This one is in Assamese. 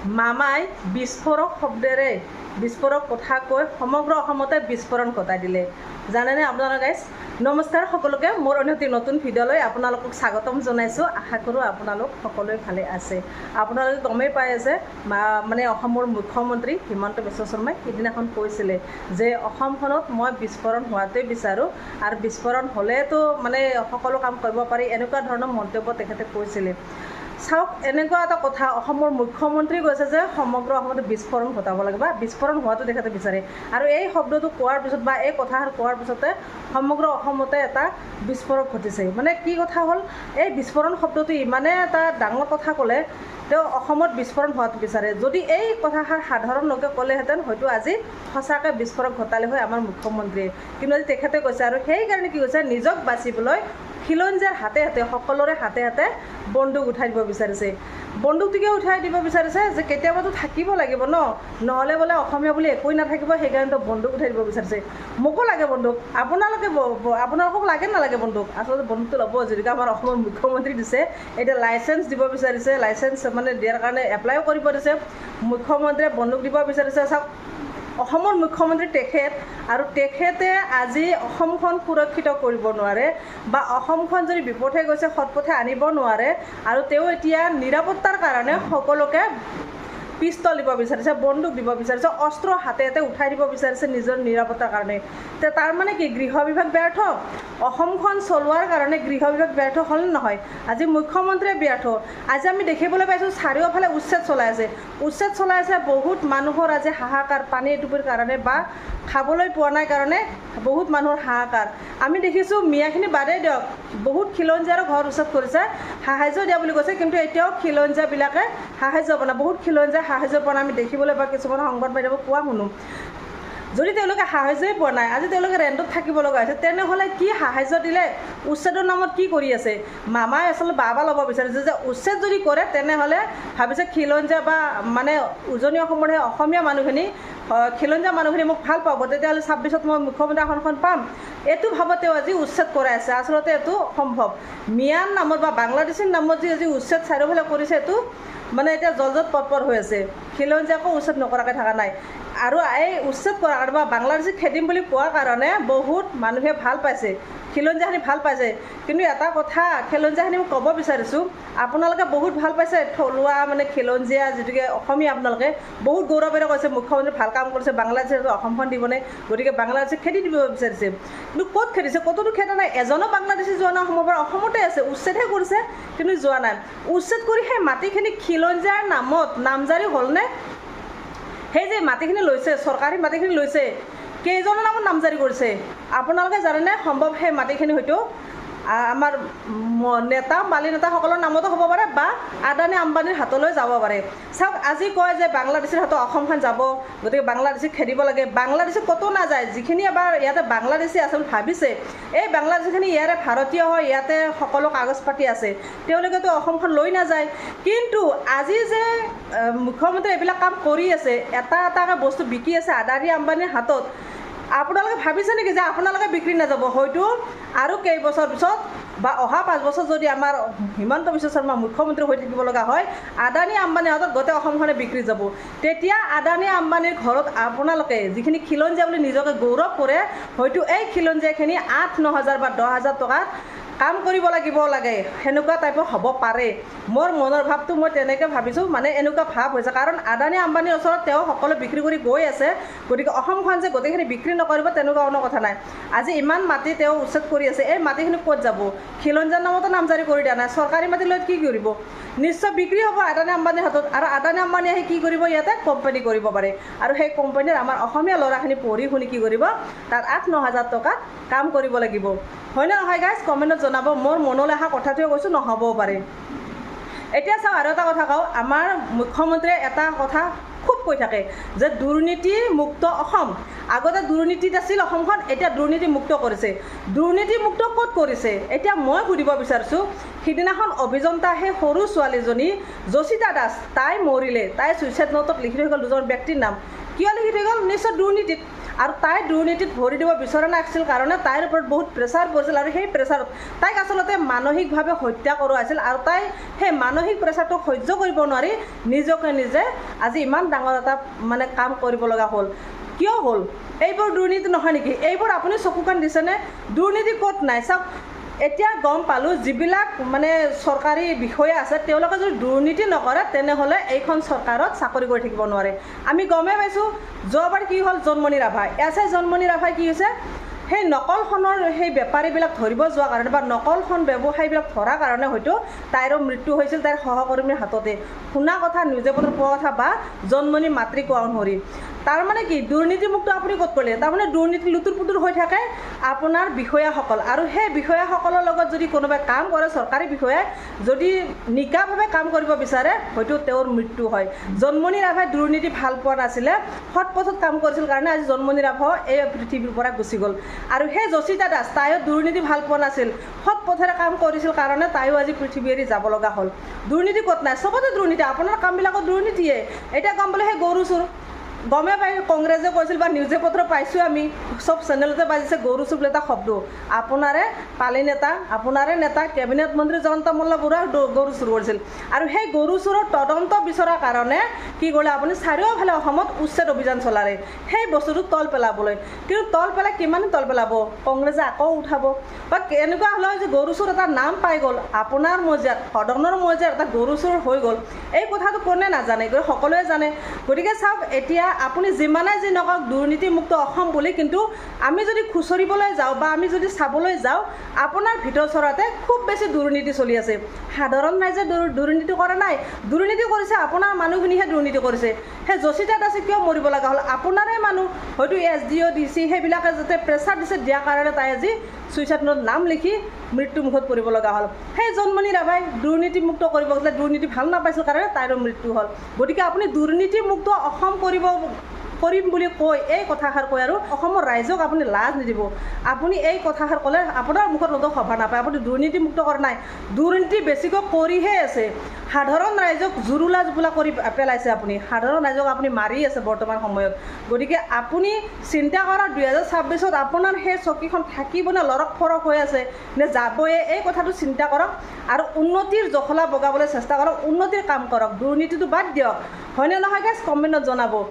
মামাই বিস্ফোৰক শব্দেৰে বিস্ফোৰক কথা কৈ সমগ্ৰ অসমতে বিস্ফোৰণ ঘটাই দিলে। জানেনে আপোনালোকে নমস্কাৰ সকলোকে মোৰ এটি নতুন ভিডিঅ'লৈ আপোনালোকক স্বাগতম জনাইছোঁ। আশা কৰোঁ আপোনালোক সকলোৱে ভালে আছে। আপোনালোকে গমেই পাই আছে মানে অসমৰ মুখ্যমন্ত্ৰী হিমন্ত বিশ্ব শৰ্মাই সিদিনাখন কৈছিলে যে অসমখনত মই বিস্ফোৰণ হোৱাটোৱে বিচাৰোঁ আৰু বিস্ফোৰণ হ'লেতো মানে সকলো কাম কৰিব পাৰি এনেকুৱা ধৰণৰ মন্তব্য তেখেতে কৈছিলে। চাওক এনেকুৱা এটা কথা অসমৰ মুখ্যমন্ত্ৰী কৈছে যে সমগ্ৰ অসমতে বিস্ফোৰণ ঘটাব লাগে বা বিস্ফোৰণ হোৱাটো তেখেতে বিচাৰে। আৰু এই শব্দটো কোৱাৰ পিছত বা এই কথাষাৰ কোৱাৰ পিছতে সমগ্ৰ অসমতে এটা বিস্ফোৰণ ঘটিছে। মানে কি কথা হ'ল? এই বিস্ফোৰণ শব্দটো ইমানে এটা ডাঙৰ কথা ক'লে তেওঁ অসমত বিস্ফোৰণ হোৱাটো বিচাৰে। যদি এই কথাষাৰ সাধাৰণ লোকে ক'লেহেঁতেন হয়তো আজি সঁচাকৈ বিস্ফোৰণ ঘটালে হয় আমাৰ মুখ্যমন্ত্ৰীয়ে। কিন্তু আজি তেখেতে কৈছে আৰু সেইকাৰণে কি কৈছে? নিজক বাচিবলৈ খিলঞ্জীয়াৰ হাতে হাতে সকলোৰে হাতে হাতে বন্দুক উঠাই দিব বিচাৰিছে। বন্দুকটোকে উঠাই দিব বিচাৰিছে যে কেতিয়াবাতো থাকিব লাগিব ন? নহ'লে বোলে অসমীয়া বুলি একোৱেই নাথাকিব সেইকাৰণেতো বন্দুক উঠাই দিব বিচাৰিছে। মোকো লাগে বন্দুক। আপোনালোকে আপোনালোকক লাগে নালাগে বন্দুক? আচলতে বন্দুকটো ল'ব যিহেতুকে আমাৰ অসমৰ মুখ্যমন্ত্ৰী দিছে এতিয়া লাইচেঞ্চ দিব বিচাৰিছে লাইচেঞ্চ মানে দিয়াৰ কাৰণে এপ্লাইও কৰিব দিছে। মুখ্যমন্ত্ৰীয়ে বন্দুক দিব বিচাৰিছে চাওক। অসমৰ মুখ্যমন্ত্ৰী তেখেত আৰু তেখেতে আজি অসমখন সুৰক্ষিত কৰিব নোৱাৰে বা অসমখন যদি বিপথে গৈছে সৎপথে আনিব নোৱাৰে আৰু তেওঁ এতিয়া নিৰাপত্তাৰ কাৰণে সকলোকে পিষ্টল দিব বিচাৰিছে, বন্দুক দিব বিচাৰিছে, অস্ত্ৰ হাতে হাতে উঠাই দিব বিচাৰিছে নিজৰ নিৰাপত্তাৰ কাৰণে। তে তাৰ মানে কি, গৃহ বিভাগ ব্যৰ্থ? অসমখন চলোৱাৰ কাৰণে গৃহ বিভাগ ব্যৰ্থ হ'ল নহয়? আজি মুখ্যমন্ত্ৰীয়ে ব্যৰ্থ। আজি আমি দেখিবলৈ পাইছোঁ, চাৰিওফালে উচ্ছেদ চলাই আছে। উচ্ছেদ চলাই আছে বহুত মানুহৰ আজি হাহাকাৰ, পানী এটুপিৰ কাৰণে বা খাবলৈ পোৱা নাই কাৰণে বহুত মানুহৰ হাহাকাৰ। আমি দেখিছোঁ, মিয়াখিনি বাদেই দিয়ক। বহুত খিলঞ্জীয়াৰো ঘৰ উচ্ছেদ কৰিছে। সাহাৰ্য দিয়া বুলি কৈছে, কিন্তু এতিয়াও খিলঞ্জীয়াবিলাকে সাহাৰ্য পোৱা বহুত খিলঞ্জীয়া সাহাৰ্য পোৱা নাই, আমি দেখিবলৈ বা কিছুমান সংবাদ মাধ্যমত কোৱা শুনো। যদি তেওঁলোকে সাহাৰ্যই পোৱা নাই, আজি তেওঁলোকে ৰেণ্টত থাকিব লগা হৈছে, তেনেহ'লে কি সাহাৰ্য দিলে? উচ্ছেদৰ নামত কি কৰি আছে? মামাই আচলতে বাবা ল'ব বিচাৰিছে যে উচ্ছেদ যদি কৰে, তেনেহ'লে ভাবিছে খিলঞ্জীয়া বা মানে উজনি অসমৰ সেই অসমীয়া মানুহখিনি খিলঞ্জীয়া মানুহখিনি মোক ভালো পাব, তেতিয়াহ'লে ছাব্বিছত মই মুখ্যমন্ত্ৰী আসনখন পাম। এইটো ভাবত তেওঁ আজি উচ্ছেদ কৰাই আছে, আচলতে এইটো সম্ভৱ। মিয়ান নামত বা বাংলাদেশীৰ নামত যি আজি উচ্ছেদ চাৰিওফালে কৰিছে, এইটো মানে এতিয়া জলজত পটপট হৈ আছে। খিলঞ্জীয়াকো উচ্ছেদ নকৰাকৈ থকা নাই। আৰু এই উচ্ছেদ কৰাৰ কাৰণে বা বাংলাদেশীক খেদিম বুলি কোৱাৰ কাৰণে বহুত মানুহে ভালো পাইছে। খিলঞ্জীয়াখিনি ভালো পাইছে। কিন্তু এটা কথা, খিলঞ্জীয়াখিনি মই ক'ব বিচাৰিছোঁ, আপোনালোকে বহুত ভালো পাইছে। থলুৱা মানে খিলঞ্জীয়া যিটোকে অসমীয়া আপোনালোকে বহুত গৌৰৱেৰে কৈছে মুখ্যমন্ত্ৰী ভালো কাম কৰিছে বাংলাদেশে অসমখন দিবনে গতিকে বাংলাদেশে খেদি দিব বিচাৰিছে। কিন্তু ক'ত খেদিছে ক'তোতো খেদা নাই। এজনো বাংলাদেশী যোৱা নাই, অসমৰ পৰা অসমতে আছে। উচ্ছেদহে কৰিছে, কিন্তু যোৱা নাই। উচ্ছেদ কৰি সেই মাটিখিনি খিলঞ্জীয়াৰ নামত, নামজাৰি হ'লনে সেই যে মাটিখিনি লৈছে, চৰকাৰী মাটিখিনি লৈছে, কেইজনৰ নামত নামজাৰি কৰিছে? আপোনালোকে জানেনে, সম্ভৱ সেই মাটিখিনি হয়তো আমাৰ নেতা মালি নেতাসকলৰ নামতো হ'ব পাৰে বা আদানী আম্বানীৰ হাতলৈ যাব পাৰে। চাওক আজি কয় যে বাংলাদেশীৰ হাতত অসমখন যাব গতিকে বাংলাদেশীক খেদিব লাগে। বাংলাদেশী ক'তো নাযায় যিখিনি এবাৰ ইয়াতে বাংলাদেশী আছে বুলি ভাবিছে এই বাংলাদেশীখিনি ইয়াৰে ভাৰতীয় হয় ইয়াতে সকলো কাগজ পাতি আছে তেওঁলোকেতো অসমখন লৈ নাযায়। কিন্তু আজি যে মুখ্যমন্ত্ৰীয়ে এইবিলাক কাম কৰি আছে এটা এটাকৈ বস্তু বিকি আছে আদানী আম্বানীৰ হাতত আপোনালোকে ভাবিছে নেকি যে আপোনালোকে বিক্ৰী নাযাব? হয়তো আৰু কেইবছৰ পিছত বা অহা পাঁচ বছৰ যদি আমাৰ হিমন্ত বিশ্ব শৰ্মা মুখ্যমন্ত্ৰী হৈ থাকিব লগা হয় আদানী আম্বানীৰ হাতত গোটেই অসমখনে বিক্ৰী যাব। তেতিয়া আদানী আম্বানীৰ ঘৰত আপোনালোকে যিখিনি খিলঞ্জীয়া বুলি নিজকে গৌৰৱ কৰে হয়তো এই খিলঞ্জীয়াখিনি আঠ ন হাজাৰ বা দহ হাজাৰ টকাত কাম কৰিব লাগিব লাগে সেনেকুৱা টাইপৰ হ'ব পাৰে। মোৰ মনৰ ভাৱটো মই তেনেকৈ ভাবিছোঁ মানে এনেকুৱা ভাৱ হৈছে। কাৰণ আদানী আম্বানীৰ ওচৰত তেওঁ সকলো বিক্ৰী কৰি গৈ আছে গতিকে অসমখন যে গোটেইখিনি বিক্ৰী নকৰিব তেনেকুৱা কোনো কথা নাই। আজি ইমান মাটি তেওঁ উচ্ছেদ কৰি আছে এই মাটিখিনি ক'ত যাব? খিলঞ্জীয়াৰ নামতো নামজাৰি কৰি দিয়া নাই চৰকাৰী মাটি লৈ কি কৰিব? নিশ্চয় বিক্ৰী হ'ব আদানী আম্বানীৰ হাতত আৰু আদানী আম্বানী আহি কি কৰিব? ইয়াতে কোম্পানী কৰিব পাৰে। আৰু সেই কোম্পানীৰ আমাৰ অসমীয়া ল'ৰাখিনি পঢ়ি শুনি কি কৰিব? তাত আঠ ন হাজাৰ টকা কাম কৰিব লাগিব। হয়নে নহয় গাইজ কমেণ্টত জনাব মোৰ মনলৈ অহা কথাটোৱে কৈছোঁ নহ'বও পাৰে। এতিয়া চাওঁ আৰু এটা কথা কওঁ আমাৰ মুখ্যমন্ত্ৰীয়ে এটা কথা কৈ থাকে যে দুৰ্নীতি মুক্ত অসম। আগতে দুৰ্নীতিত আছিল অসমখন এতিয়া দুৰ্নীতি মুক্ত কৰিছে। দুৰ্নীতি মুক্ত ক'ত কৰিছে? এতিয়া মই সুধিব বিচাৰিছোঁ সিদিনাখন অভিযন্তা সেই সৰু ছোৱালীজনী যশিতা দাস তাই মৰিলে। তাই ছুইচাইড নোটত লিখি থৈ গ'ল দুজন ব্যক্তিৰ নাম। কিয় লিখি থৈ গ'ল? নিশ্চয় দুৰ্নীতিত। আৰু তাই দুৰ্নীতিত ভৰি দিব বিচৰা নাছিল কাৰণে তাইৰ ওপৰত বহুত প্ৰেছাৰ পৰিছিল আৰু সেই প্ৰেছাৰত তাইক আচলতে মানসিকভাৱে হত্যা কৰোৱা হৈছিল আৰু তাই সেই মানসিক প্ৰেছাৰটো সহ্য কৰিব নোৱাৰি, নিজকে নিজে আজি ইমান ডাঙৰ এটা মানে কাম কৰিব লগা হ'ল। কিয় হ'ল? এইবোৰ দুৰ্নীতি নহয় নেকি? এইবোৰ আপুনি চকু কাণ দিছেনে? দুৰ্নীতি ক'ত নাই? চাওক এতিয়া গম পালোঁ যিবিলাক মানে চৰকাৰী বিষয়া আছে তেওঁলোকে যদি দুৰ্নীতি নকৰে তেনেহ'লে এইখন চৰকাৰত চাকৰি কৰি থাকিব নোৱাৰে। আমি গমেই পাইছোঁ যোৱাবাৰ কি হ'ল জন্মনি ৰাভা। এছ আই জন্মনি ৰাভাই কি হৈছে সেই নকলখনৰ সেই বেপাৰীবিলাক ধৰিব যোৱা কাৰণে বা নকলখন ব্যৱসায়ীবিলাক ধৰাৰ কাৰণে হয়তো তাইৰো মৃত্যু হৈছিল তাইৰ সহকৰ্মীৰ হাততে। শুনা কথা নিউজে পত্ৰ পোৱা কথা বা জন্মনি মাতৃ কোৱা অনুসৰি। তাৰমানে কি দুৰ্নীতিমুক্ত আপুনি ক'ত কৰিলে তাৰমানে দুৰ্নীতি লুতুৰ পুতুৰ হৈ থাকে আপোনাৰ বিষয়াসকল। আৰু সেই বিষয়াসকলৰ লগত যদি কোনোবাই কাম কৰে চৰকাৰী বিষয়াই যদি নিকাভাৱে কাম কৰিব বিচাৰে হয়তো তেওঁৰ মৃত্যু হয়। জন্মনি ৰাভাই দুৰ্নীতি ভাল পোৱা নাছিলে সৎ পথত কাম কৰিছিল কাৰণে আজি জন্মনি ৰাভাও এই পৃথিৱীৰ পৰা গুচি গ'ল। আৰু সেই যশিতা দাস তাইও দুৰ্নীতি ভাল পোৱা নাছিল সৎ পথেৰে কাম কৰিছিল কাৰণে তাইও আজি পৃথিৱী এৰি যাব লগা হ'ল। দুৰ্নীতি ক'ত নাই? চবতে দুৰ্নীতি আপোনাৰ কামবিলাকত দুৰ্নীতিয়ে। এতিয়া গম পালে সেই গৰু চোৰ। গমে পাই, কংগ্ৰেছে কৈছিল বা নিউজে পত্ৰ পাইছোঁ আমি, চব চেনেলতে বাজিছে গৰু চুৰ বুলি এটা শব্দ আপোনাৰে পালি নেতা, আপোনাৰে নেতা, কেবিনেট মন্ত্ৰী জয়ন্ত মল্ল বৰুৱাই গৰু চুৰ কৰিছিল। আৰু সেই গৰু চুৰৰ তদন্ত বিচৰাৰ কাৰণে কি কৰিলে আপুনি, চাৰিওফালে অসমত উচ্ছেদ অভিযান চলালে। সেই বস্তুটো তল পেলাবলৈ। কিন্তু তল পেলাই কিমান তল পেলাব? কংগ্ৰেছে আকৌ উঠাব। বা এনেকুৱা হ'লে যে গৰু চুৰ এটা নাম পাই গ'ল, আপোনাৰ মজিয়াত, সদনৰ মজিয়াত এটা গৰু চুৰ হৈ গ'ল। এই কথাটো কোনে নাজানে? সকলোৱে জানে। গতিকে চাওক, এতিয়া আপুনি যিমানে যি নকওক দুৰ্নীতিমুক্ত অসম বুলি কিন্তু আমি যদি খুচৰিবলৈ যাওঁ বা আমি যদি চাবলৈ যাওঁ আপোনাৰ ভিতৰ চৰাতে খুব বেছি দুৰ্নীতি চলি আছে। সাধাৰণ ৰাইজে দুৰ- দুৰ্নীতি কৰা নাই। দুৰ্নীতি কৰিছে, আপোনাৰ মানুহখিনিহে দুৰ্নীতি কৰিছে। সেই যশিতা দাসে কিয় মৰিব লগা হ'ল? আপোনাৰে মানুহ, হয়তো S D O' D C সেইবিলাকে যাতে প্ৰেছাৰ দিছে, দিয়াৰ কাৰণে তাই আজি ছুইচাইড নোট নাম লিখি মৃত্যুমুখত পৰিব লগা হ'ল। সেই জন্মনি ৰাভাই দুৰ্নীতিমুক্ত কৰিব গৈছিলে দুৰ্নীতি ভালো নাপাইছিল কাৰণে তাইৰো মৃত্যু হ'ল। গতিকে আপুনি দুৰ্নীতিমুক্ত অসম কৰিব কৰিম বুলি কৈ এই কথাষাৰ কৈ আৰু অসমৰ ৰাইজক আপুনি লাজ নিদিব। আপুনি এই কথাষাৰ ক'লে আপোনাৰ মুখত ৰ'দক সভা নাপায় আপুনি দুৰ্নীতিমুক্ত কৰা নাই। দুৰ্নীতি বেছিকৈ কৰিহে আছে। সাধাৰণ ৰাইজক জুৰুলা জুপুলা কৰি পেলাইছে আপুনি। সাধাৰণ ৰাইজক আপুনি মাৰি আছে বৰ্তমান সময়ত। গতিকে আপুনি চিন্তা কৰক দুহেজাৰ ছাব্বিছত আপোনাৰ সেই চকীখন থাকিবনে লৰক ফৰক হৈ আছে নে যাবয়ে এই কথাটো চিন্তা কৰক আৰু উন্নতিৰ জখলা বগাবলৈ চেষ্টা কৰক উন্নতিৰ কাম কৰক। দুৰ্নীতিটো বাদ দিয়ক। হয়নে নহয় গাইজ কমেণ্টত জনাব।